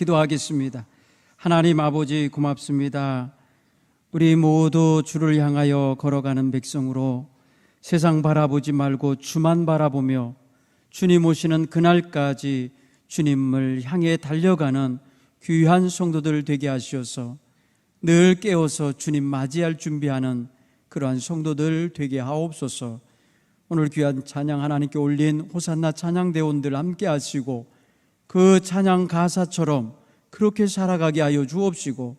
기도하겠습니다. 하나님 아버지 고맙습니다. 우리 모두 주를 향하여 걸어가는 백성으로 세상 바라보지 말고 주만 바라보며 주님 오시는 그날까지 주님을 향해 달려가는 귀한 성도들 되게 하시어서 늘 깨어서 주님 맞이할 준비하는 그러한 성도들 되게 하옵소서. 오늘 귀한 찬양 하나님께 올린 호산나 찬양 대원들 함께 하시고 그 찬양 가사처럼 그렇게 살아가게 하여 주옵시고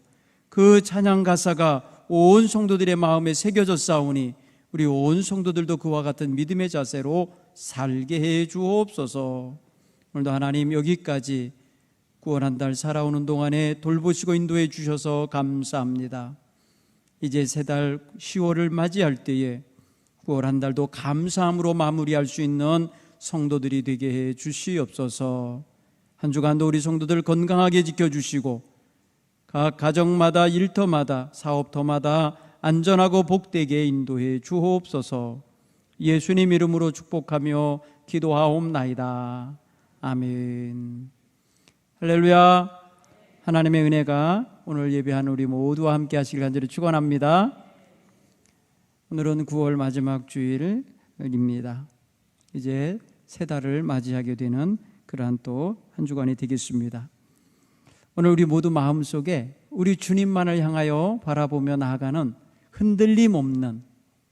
그 찬양 가사가 온 성도들의 마음에 새겨져 싸우니 우리 온 성도들도 그와 같은 믿음의 자세로 살게 해 주옵소서. 오늘도 하나님 여기까지 구원 한 달 살아오는 동안에 돌보시고 인도해 주셔서 감사합니다. 이제 세 달 10월을 맞이할 때에 9월 한 달도 감사함으로 마무리할 수 있는 성도들이 되게 해 주시옵소서. 한 주간도 우리 성도들 건강하게 지켜주시고 각 가정마다 일터마다 사업터마다 안전하고 복되게 인도해 주옵소서. 예수님 이름으로 축복하며 기도하옵나이다. 아멘. 할렐루야. 하나님의 은혜가 오늘 예배한 우리 모두와 함께 하시길 간절히 축원합니다. 오늘은 9월 마지막 주일입니다. 이제 세 달을 맞이하게 되는 그러한 또 한 주간이 되겠습니다. 오늘 우리 모두 마음속에 우리 주님만을 향하여 바라보며 나아가는 흔들림 없는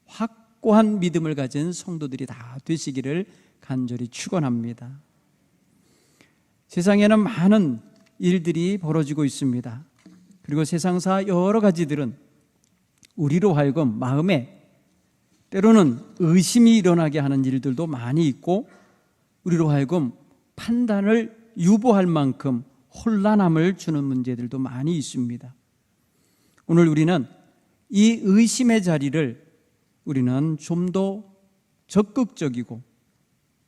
확고한 믿음을 가진 성도들이 다 되시기를 간절히 축원합니다. 세상에는 많은 일들이 벌어지고 있습니다. 그리고 세상사 여러 가지들은 우리로 하여금 마음에 때로는 의심이 일어나게 하는 일들도 많이 있고 우리로 하여금 판단을 유보할 만큼 혼란함을 주는 문제들도 많이 있습니다. 오늘 우리는 이 의심의 자리를 우리는 좀 더 적극적이고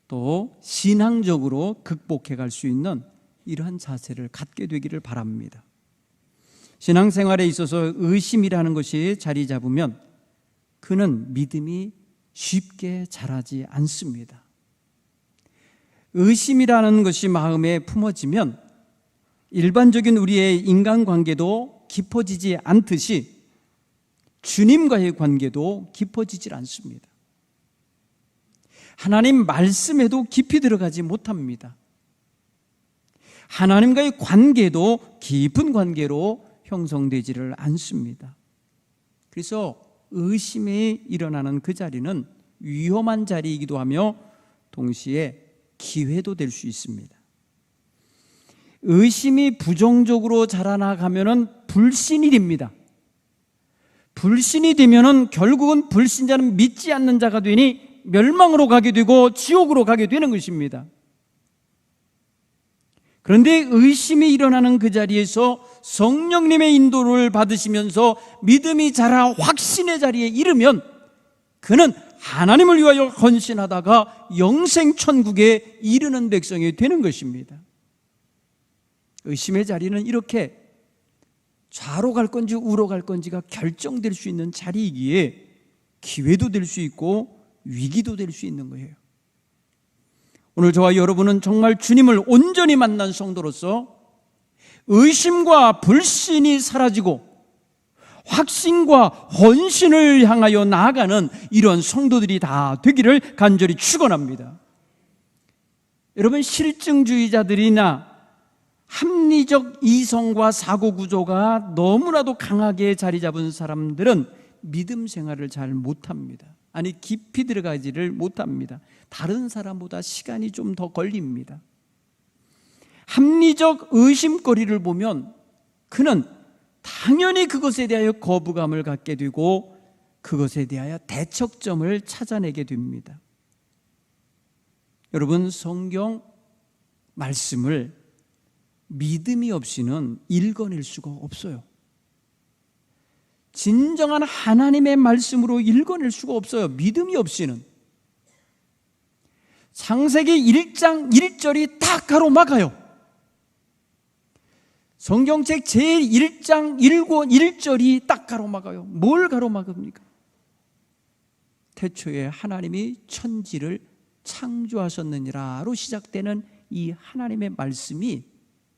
또 신앙적으로 극복해 갈 수 있는 이러한 자세를 갖게 되기를 바랍니다. 신앙생활에 있어서 의심이라는 것이 자리 잡으면 그는 믿음이 쉽게 자라지 않습니다. 의심이라는 것이 마음에 품어지면 일반적인 우리의 인간관계도 깊어지지 않듯이 주님과의 관계도 깊어지질 않습니다. 하나님 말씀에도 깊이 들어가지 못합니다. 하나님과의 관계도 깊은 관계로 형성되지를 않습니다. 그래서 의심이 일어나는 그 자리는 위험한 자리이기도 하며 동시에 기회도 될 수 있습니다. 의심이 부정적으로 자라나가면은 불신일입니다. 불신이 되면은 결국은 불신자는 믿지 않는 자가 되니 멸망으로 가게 되고 지옥으로 가게 되는 것입니다. 그런데 의심이 일어나는 그 자리에서 성령님의 인도를 받으시면서 믿음이 자라 확신의 자리에 이르면 그는 하나님을 위하여 헌신하다가 영생 천국에 이르는 백성이 되는 것입니다. 의심의 자리는 이렇게 좌로 갈 건지 우로 갈 건지가 결정될 수 있는 자리이기에 기회도 될 수 있고 위기도 될 수 있는 거예요. 오늘 저와 여러분은 정말 주님을 온전히 만난 성도로서 의심과 불신이 사라지고 확신과 헌신을 향하여 나아가는 이런 성도들이 다 되기를 간절히 축원합니다. 여러분 실증주의자들이나 합리적 이성과 사고 구조가 너무나도 강하게 자리 잡은 사람들은 믿음 생활을 잘 못합니다. 아니 깊이 들어가지를 못합니다. 다른 사람보다 시간이 좀 더 걸립니다. 합리적 의심거리를 보면 그는 당연히 그것에 대하여 거부감을 갖게 되고 그것에 대하여 대척점을 찾아내게 됩니다. 여러분 성경 말씀을 믿음이 없이는 읽어낼 수가 없어요. 진정한 하나님의 말씀으로 읽어낼 수가 없어요. 믿음이 없이는. 창세기 1장 1절이 딱 가로막아요. 성경책 제1장 1절이 딱 가로막아요. 뭘 가로막습니까? 태초에 하나님이 천지를 창조하셨느니라로 시작되는 이 하나님의 말씀이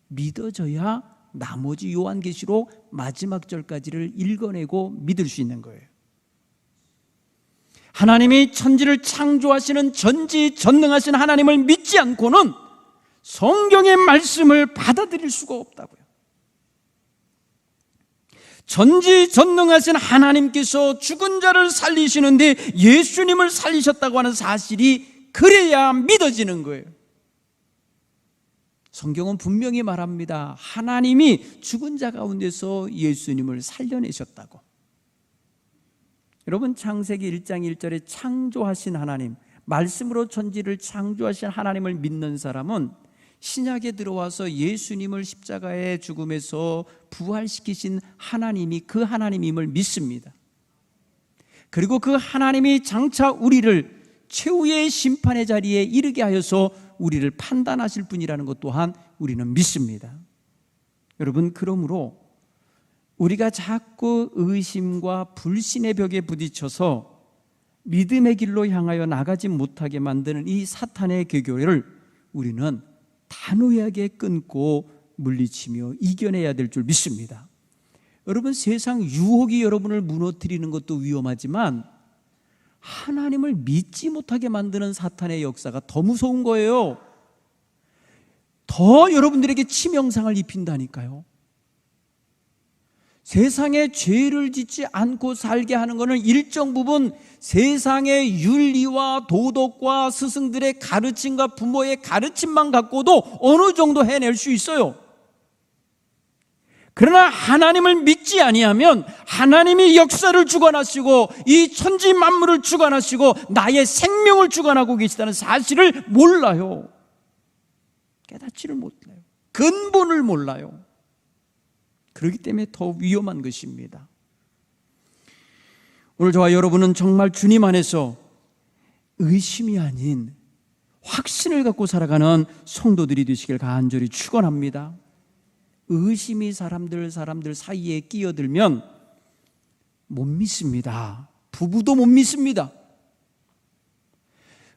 믿어져야 나머지 요한계시록 마지막 절까지를 읽어내고 믿을 수 있는 거예요. 하나님이 천지를 창조하시는 전지전능하신 하나님을 믿지 않고는 성경의 말씀을 받아들일 수가 없다고요. 전지전능하신 하나님께서 죽은 자를 살리시는데 예수님을 살리셨다고 하는 사실이 그래야 믿어지는 거예요. 성경은 분명히 말합니다. 하나님이 죽은 자 가운데서 예수님을 살려내셨다고. 여러분 창세기 1장 1절에 창조하신 하나님, 말씀으로 천지를 창조하신 하나님을 믿는 사람은 신약에 들어와서 예수님을 십자가의 죽음에서 부활시키신 하나님이 그 하나님임을 믿습니다. 그리고 그 하나님이 장차 우리를 최후의 심판의 자리에 이르게 하여서 우리를 판단하실 분이라는 것 또한 우리는 믿습니다. 여러분, 그러므로 우리가 자꾸 의심과 불신의 벽에 부딪혀서 믿음의 길로 향하여 나가지 못하게 만드는 이 사탄의 개교를 우리는 단호하게 끊고 물리치며 이겨내야 될 줄 믿습니다. 여러분 세상 유혹이 여러분을 무너뜨리는 것도 위험하지만 하나님을 믿지 못하게 만드는 사탄의 역사가 더 무서운 거예요. 더 여러분들에게 치명상을 입힌다니까요. 세상에 죄를 짓지 않고 살게 하는 것은 일정 부분 세상의 윤리와 도덕과 스승들의 가르침과 부모의 가르침만 갖고도 어느 정도 해낼 수 있어요. 그러나 하나님을 믿지 아니하면 하나님이 역사를 주관하시고 이 천지 만물을 주관하시고 나의 생명을 주관하고 계시다는 사실을 몰라요. 깨닫지를 못해요. 근본을 몰라요. 그렇기 때문에 더 위험한 것입니다. 오늘 저와 여러분은 정말 주님 안에서 의심이 아닌 확신을 갖고 살아가는 성도들이 되시길 간절히 축원합니다. 의심이 사람들 사람들 사이에 끼어들면 못 믿습니다. 부부도 못 믿습니다.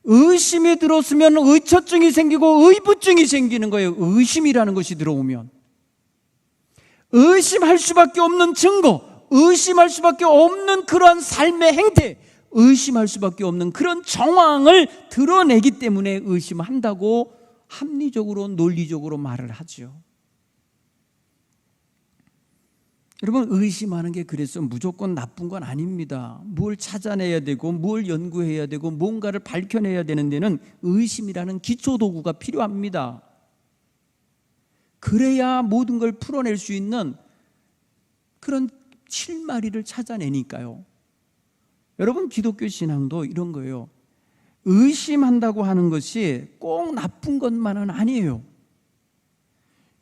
의심이 들었으면 의처증이 생기고 의부증이 생기는 거예요. 의심이라는 것이 들어오면. 의심할 수밖에 없는 증거, 의심할 수밖에 없는 그러한 삶의 행태, 의심할 수밖에 없는 그런 정황을 드러내기 때문에 의심한다고 합리적으로 논리적으로 말을 하죠. 여러분 의심하는 게 그래서 무조건 나쁜 건 아닙니다. 뭘 찾아내야 되고 뭘 연구해야 되고 뭔가를 밝혀내야 되는 데는 의심이라는 기초 도구가 필요합니다. 그래야 모든 걸 풀어낼 수 있는 그런 실마리를 찾아내니까요. 여러분 기독교 신앙도 이런 거예요. 의심한다고 하는 것이 꼭 나쁜 것만은 아니에요.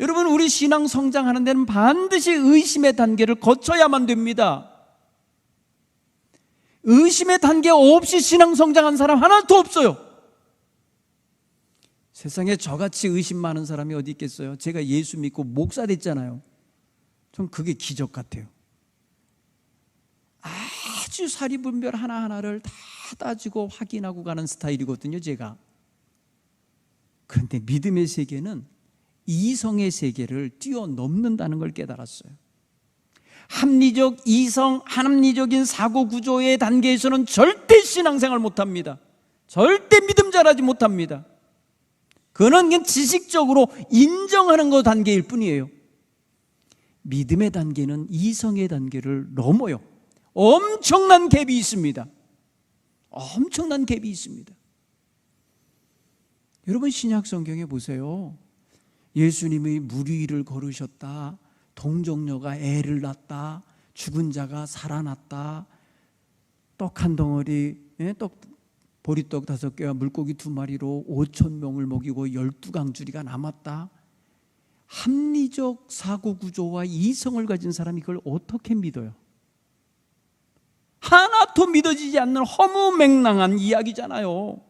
여러분 우리 신앙 성장하는 데는 반드시 의심의 단계를 거쳐야만 됩니다. 의심의 단계 없이 신앙 성장한 사람 하나도 없어요. 세상에 저같이 의심 많은 사람이 어디 있겠어요? 제가 예수 믿고 목사 됐잖아요. 전 그게 기적 같아요. 아주 사리분별 하나하나를 다 따지고 확인하고 가는 스타일이거든요, 제가. 그런데 믿음의 세계는 이성의 세계를 뛰어넘는다는 걸 깨달았어요. 합리적, 이성, 합리적인 사고 구조의 단계에서는 절대 신앙생활 못합니다. 절대 믿음 잘하지 못합니다. 그는 그냥 지식적으로 인정하는 것 단계일 뿐이에요. 믿음의 단계는 이성의 단계를 넘어요. 엄청난 갭이 있습니다. 엄청난 갭이 있습니다. 여러분 신약 성경에 보세요. 예수님이 물 위를 걸으셨다. 동정녀가 애를 낳았다. 죽은 자가 살아났다. 떡 한 덩어리, 예? 떡 보리떡 다섯 개와 물고기 두 마리로 오천 명을 먹이고 열두 강줄이가 남았다. 합리적 사고 구조와 이성을 가진 사람이 그걸 어떻게 믿어요? 하나도 믿어지지 않는 허무맹랑한 이야기잖아요.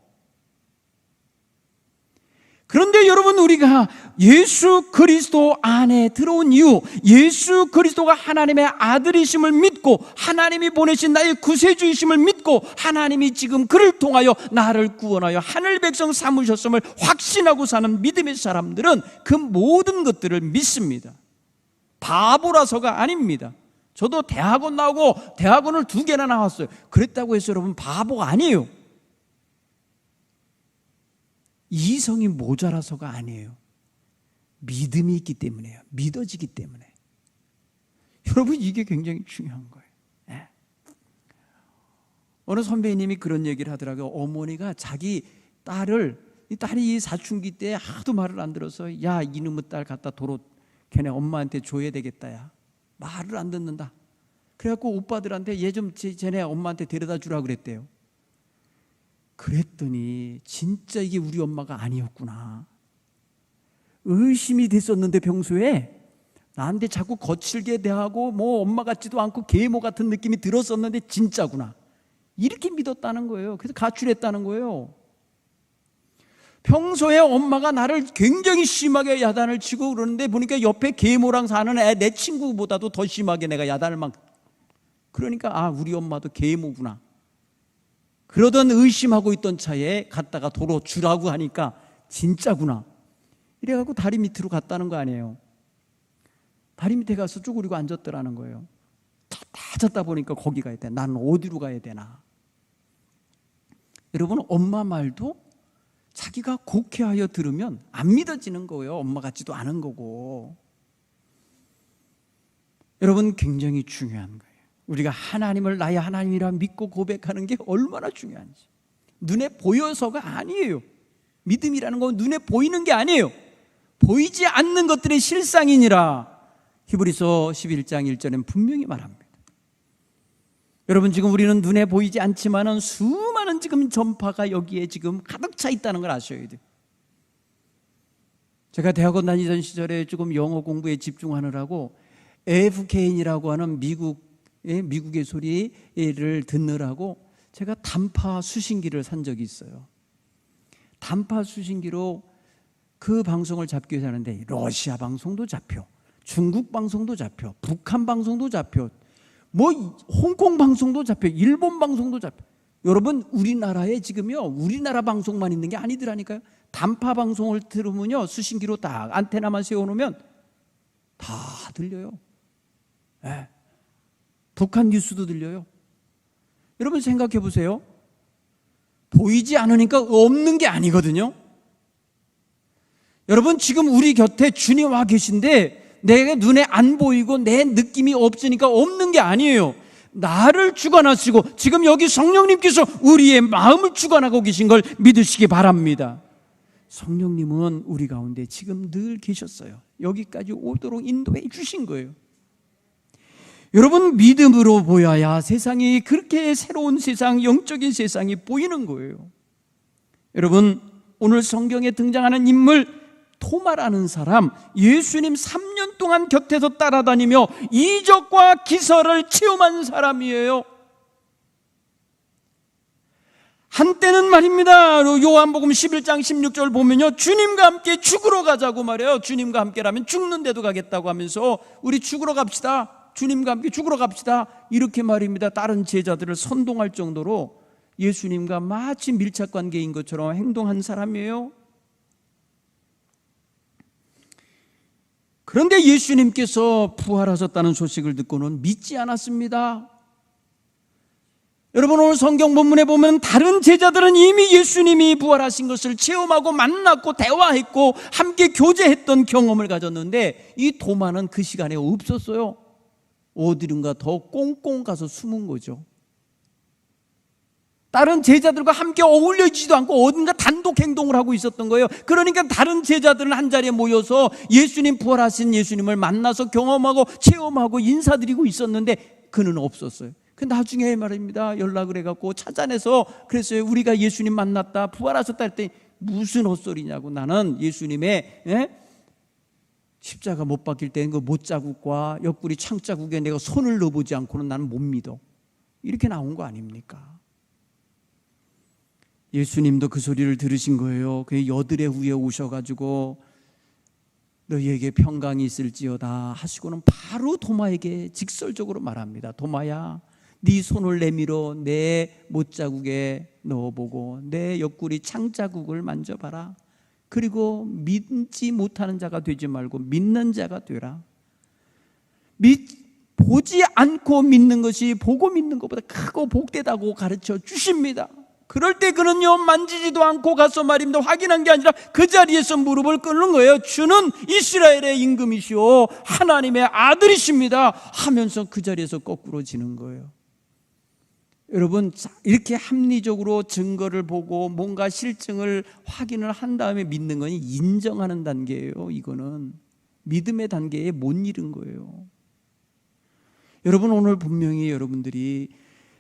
그런데 여러분 우리가 예수 그리스도 안에 들어온 이유, 예수 그리스도가 하나님의 아들이심을 믿고 하나님이 보내신 나의 구세주이심을 믿고 하나님이 지금 그를 통하여 나를 구원하여 하늘 백성 삼으셨음을 확신하고 사는 믿음의 사람들은 그 모든 것들을 믿습니다. 바보라서가 아닙니다. 저도 대학원 나오고 대학원을 두 개나 나왔어요. 그랬다고 해서 여러분 바보가 아니에요. 이성이 모자라서가 아니에요. 믿음이 있기 때문에요. 믿어지기 때문에. 여러분 이게 굉장히 중요한 거예요. 예. 어느 선배님이 그런 얘기를 하더라고요. 어머니가 자기 딸을 이 딸이 사춘기 때 하도 말을 안 들어서 야 이놈의 딸 갖다 도로 걔네 엄마한테 줘야 되겠다 야. 말을 안 듣는다. 그래갖고 오빠들한테 얘 좀 쟤네 엄마한테 데려다 주라 그랬대요. 그랬더니 진짜 이게 우리 엄마가 아니었구나. 의심이 됐었는데 평소에 나한테 자꾸 거칠게 대하고 뭐 엄마 같지도 않고 계모 같은 느낌이 들었었는데 진짜구나. 이렇게 믿었다는 거예요. 그래서 가출했다는 거예요. 평소에 엄마가 나를 굉장히 심하게 야단을 치고 그러는데 보니까 옆에 계모랑 사는 애 내 친구보다도 더 심하게 내가 야단을 막 그러니까 아 우리 엄마도 계모구나. 그러던 의심하고 있던 차에 갔다가 도로 주라고 하니까 진짜구나. 이래갖고 다리 밑으로 갔다는 거 아니에요. 다리 밑에 가서 쪼그리고 앉았더라는 거예요. 다 잤다 보니까 거기 가야 돼. 나는 어디로 가야 되나. 여러분, 엄마 말도 자기가 곡해하여 들으면 안 믿어지는 거예요. 엄마 같지도 않은 거고. 여러분, 굉장히 중요한 거예요. 우리가 하나님을 나의 하나님이라 믿고 고백하는 게 얼마나 중요한지. 눈에 보여서가 아니에요. 믿음이라는 건 눈에 보이는 게 아니에요. 보이지 않는 것들의 실상이니라. 히브리서 11장 1절엔 분명히 말합니다. 여러분 지금 우리는 눈에 보이지 않지만은 수많은 지금 전파가 여기에 지금 가득 차 있다는 걸 아셔야 돼요. 제가 대학원 다니던 시절에 조금 영어 공부에 집중하느라고 AFK인이라고 하는 미국 예, 미국의 소리를 듣느라고 제가 단파 수신기를 산 적이 있어요. 단파 수신기로 그 방송을 잡기 위해서 하는데 러시아 방송도 잡혀, 중국 방송도 잡혀, 북한 방송도 잡혀, 뭐 홍콩 방송도 잡혀, 일본 방송도 잡혀. 여러분 우리나라에 지금요 우리나라 방송만 있는 게 아니더라니까요. 단파 방송을 들으면요 수신기로 딱 안테나만 세워놓으면 다 들려요. 네. 북한 뉴스도 들려요. 여러분 생각해 보세요. 보이지 않으니까 없는 게 아니거든요. 여러분 지금 우리 곁에 주님 와 계신데 내 눈에 안 보이고 내 느낌이 없으니까 없는 게 아니에요. 나를 주관하시고 지금 여기 성령님께서 우리의 마음을 주관하고 계신 걸 믿으시기 바랍니다. 성령님은 우리 가운데 지금 늘 계셨어요. 여기까지 오도록 인도해 주신 거예요. 여러분 믿음으로 보여야 세상이 그렇게 새로운 세상, 영적인 세상이 보이는 거예요. 여러분 오늘 성경에 등장하는 인물 토마라는 사람 예수님 3년 동안 곁에서 따라다니며 이적과 기사를 체험한 사람이에요. 한때는 말입니다. 요한복음 11장 16절 보면요. 주님과 함께 죽으러 가자고 말해요. 주님과 함께라면 죽는데도 가겠다고 하면서 우리 죽으러 갑시다. 주님과 함께 죽으러 갑시다. 이렇게 말입니다. 다른 제자들을 선동할 정도로 예수님과 마치 밀착 관계인 것처럼 행동한 사람이에요. 그런데 예수님께서 부활하셨다는 소식을 듣고는 믿지 않았습니다. 여러분 오늘 성경 본문에 보면 다른 제자들은 이미 예수님이 부활하신 것을 체험하고 만났고 대화했고 함께 교제했던 경험을 가졌는데 이 도마는 그 시간에 없었어요. 어디론가 더 꽁꽁 가서 숨은 거죠. 다른 제자들과 함께 어울려지지도 않고 어딘가 단독 행동을 하고 있었던 거예요. 그러니까 다른 제자들은 한 자리에 모여서 예수님 부활하신 예수님을 만나서 경험하고 체험하고 인사드리고 있었는데 그는 없었어요. 그 나중에 말입니다. 연락을 해갖고 찾아내서 그랬어요. 우리가 예수님 만났다. 부활하셨다 할 때 무슨 헛소리냐고 나는 예수님의 예? 십자가 못 박힐 때는 그 못자국과 옆구리 창자국에 내가 손을 넣어보지 않고는 나는 못 믿어. 이렇게 나온 거 아닙니까? 예수님도 그 소리를 들으신 거예요. 그 여들의 후에 오셔가지고 너희에게 평강이 있을지어다 하시고는 바로 도마에게 직설적으로 말합니다. 도마야, 네 손을 내밀어 내 못자국에 넣어보고 내 옆구리 창자국을 만져봐라. 그리고 믿지 못하는 자가 되지 말고 믿는 자가 되라. 믿, 보지 않고 믿는 것이 보고 믿는 것보다 크고 복되다고 가르쳐 주십니다. 그럴 때 그는요 만지지도 않고 가서 말입니다. 확인한 게 아니라 그 자리에서 무릎을 꿇는 거예요. 주는 이스라엘의 임금이시오. 하나님의 아들이십니다. 하면서 그 자리에서 거꾸로 지는 거예요 여러분 이렇게 합리적으로 증거를 보고 뭔가 실증을 확인을 한 다음에 믿는 건 인정하는 단계예요 이거는 믿음의 단계에 못 이른 거예요 여러분 오늘 분명히 여러분들이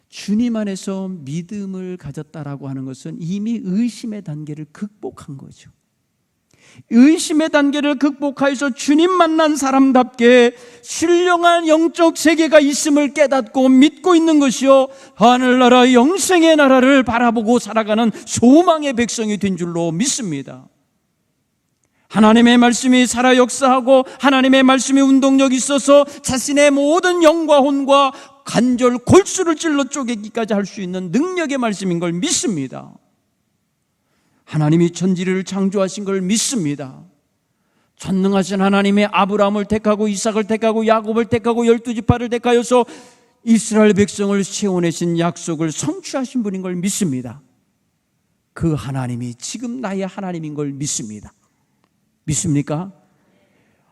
주님 안에서 믿음을 가졌다라고 하는 것은 이미 의심의 단계를 극복한 거죠. 의심의 단계를 극복하여서 주님 만난 사람답게 신령한 영적 세계가 있음을 깨닫고 믿고 있는 것이요 하늘나라 영생의 나라를 바라보고 살아가는 소망의 백성이 된 줄로 믿습니다. 하나님의 말씀이 살아 역사하고 하나님의 말씀이 운동력이 있어서 자신의 모든 영과 혼과 관절 골수를 찔러 쪼개기까지 할 수 있는 능력의 말씀인 걸 믿습니다. 하나님이 천지를 창조하신 걸 믿습니다. 전능하신 하나님의 아브라함을 택하고 이삭을 택하고 야곱을 택하고 열두 지파를 택하여서 이스라엘 백성을 세워내신 약속을 성취하신 분인 걸 믿습니다. 그 하나님이 지금 나의 하나님인 걸 믿습니다. 믿습니까?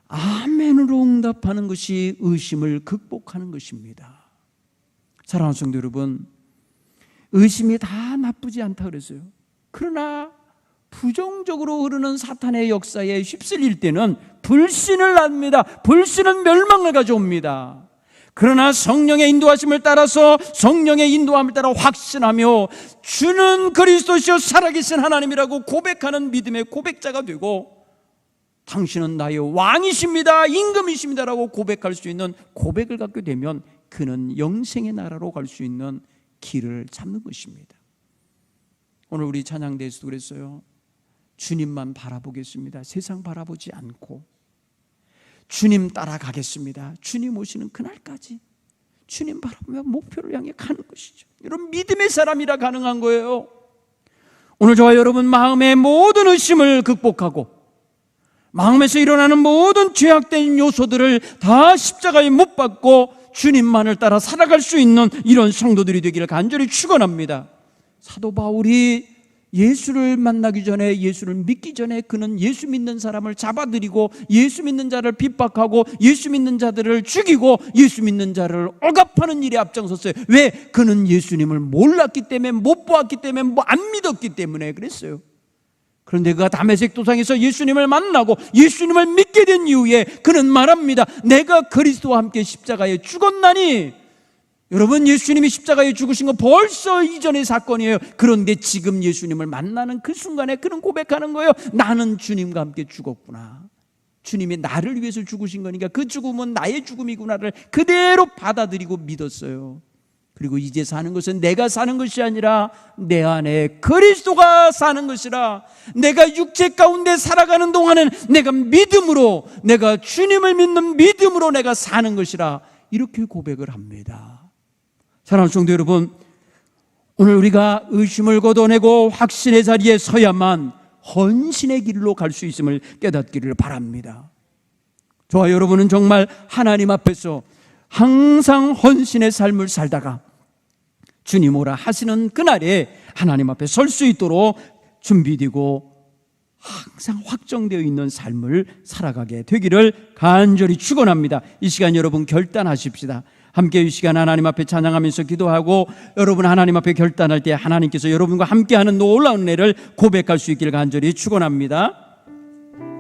아멘으로 응답하는 것이 의심을 극복하는 것입니다. 사랑하는 성도 여러분, 의심이 다 나쁘지 않다 그랬어요. 그러나 부정적으로 흐르는 사탄의 역사에 휩쓸릴 때는 불신을 낳습니다. 불신은 멸망을 가져옵니다. 그러나 성령의 인도하심을 따라서 성령의 인도함을 따라 확신하며 주는 그리스도시요 살아계신 하나님이라고 고백하는 믿음의 고백자가 되고 당신은 나의 왕이십니다. 임금이십니다라고 고백할 수 있는 고백을 갖게 되면 그는 영생의 나라로 갈 수 있는 길을 잡는 것입니다. 오늘 우리 찬양대에서도 그랬어요. 주님만 바라보겠습니다. 세상 바라보지 않고 주님 따라가겠습니다. 주님 오시는 그날까지 주님 바라보며 목표를 향해 가는 것이죠. 이런 믿음의 사람이라 가능한 거예요. 오늘 저와 여러분 마음의 모든 의심을 극복하고 마음에서 일어나는 모든 죄악된 요소들을 다 십자가에 못 박고 주님만을 따라 살아갈 수 있는 이런 성도들이 되기를 간절히 축원합니다. 사도 바울이 예수를 만나기 전에 예수를 믿기 전에 그는 예수 믿는 사람을 잡아들이고 예수 믿는 자를 핍박하고 예수 믿는 자들을 죽이고 예수 믿는 자를 억압하는 일에 앞장섰어요. 왜? 그는 예수님을 몰랐기 때문에 못 보았기 때문에 뭐 안 믿었기 때문에 그랬어요. 그런데 그가 담에색 도상에서 예수님을 만나고 예수님을 믿게 된 이후에 그는 말합니다. 내가 그리스도와 함께 십자가에 죽었나니 여러분 예수님이 십자가에 죽으신 건 벌써 이전의 사건이에요. 그런데 지금 예수님을 만나는 그 순간에 그는 고백하는 거예요. 나는 주님과 함께 죽었구나. 주님이 나를 위해서 죽으신 거니까 그 죽음은 나의 죽음이구나를 그대로 받아들이고 믿었어요. 그리고 이제 사는 것은 내가 사는 것이 아니라 내 안에 그리스도가 사는 것이라 내가 육체 가운데 살아가는 동안은 내가 믿음으로 내가 주님을 믿는 믿음으로 내가 사는 것이라 이렇게 고백을 합니다. 사랑하는 성도 여러분, 오늘 우리가 의심을 걷어내고 확신의 자리에 서야만 헌신의 길로 갈 수 있음을 깨닫기를 바랍니다. 저와 여러분은 정말 하나님 앞에서 항상 헌신의 삶을 살다가 주님 오라 하시는 그날에 하나님 앞에 설 수 있도록 준비되고 항상 확정되어 있는 삶을 살아가게 되기를 간절히 축원합니다. 이 시간 여러분 결단하십시다. 함께 이 시간 하나님 앞에 찬양하면서 기도하고 여러분 하나님 앞에 결단할 때 하나님께서 여러분과 함께하는 놀라운 은혜를 고백할 수 있기를 간절히 축원합니다.